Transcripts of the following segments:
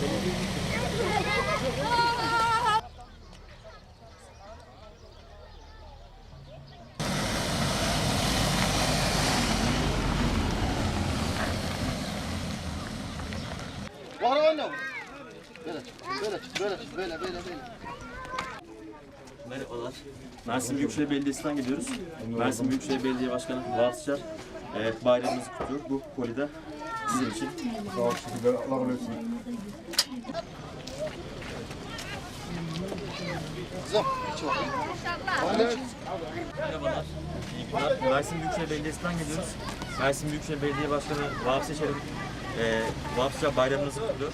Kahraman ne Böyle çık, böyle çık, böyle çık, böyle, böyle, böyle. Merhabalar. Mersin Büyükşehir Belediyesi'nden geliyoruz. Mersin Büyükşehir Belediye Başkanı Vahap Sıçar e, bayramımızı kutluyor. Bu kolide sizin için. Sağ ol, teşekkürler. Allah razı olsun. Kızım. Merhabalar. İyi günler. Mersin Büyükşehir Belediyesi'nden geliyoruz. Mersin Büyükşehir Belediye Başkanı Vahap Seçer'in e, Vahapçar bayramınızı kutluyor.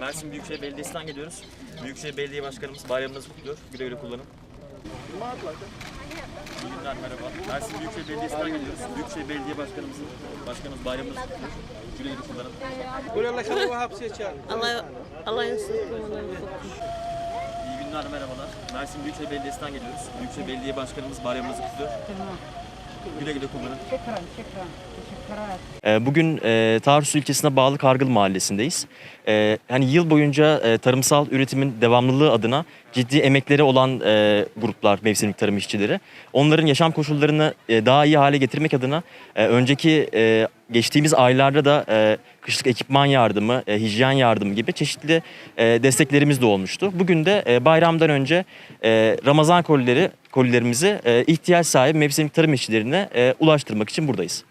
Mersin Büyükşehir Belediyesi'nden geliyoruz. Büyükşehir Belediye Başkanımız bayramınızı kutluyor. Güle güle kullanın. İyi günler merhaba. Mersin Büyükşehir Belediyesi'nden geliyoruz. Büyükşehir Belediye Başkanımızın Başkanımız bayramınızı kutluyor. Güle güle kullanın. Allah Allah yansın. İyi günler, merhabalar. Mersin Büyükşehir Belediyesi'nden geliyoruz. Büyükşehir Belediye Başkanımız bayramınızı kutluyor. Güle güle kullanın. Ee, Bugün e, Tarsus ilçesine bağlı Kargıl Mahallesi'ndeyiz. Ee, hani yıl boyunca e, tarımsal üretimin devamlılığı adına ciddi emekleri olan e, gruplar, mevsimlik tarım işçileri. Onların yaşam koşullarını e, daha iyi hale getirmek adına e, önceki e, geçtiğimiz aylarda da e, kışlık ekipman yardımı, e, hijyen yardımı gibi çeşitli e, desteklerimiz de olmuştu. Bugün de e, bayramdan önce e, Ramazan kolileri kolilerimizi e, ihtiyaç sahibi mevsimlik tarım işçilerine e, ulaştırmak için buradayız.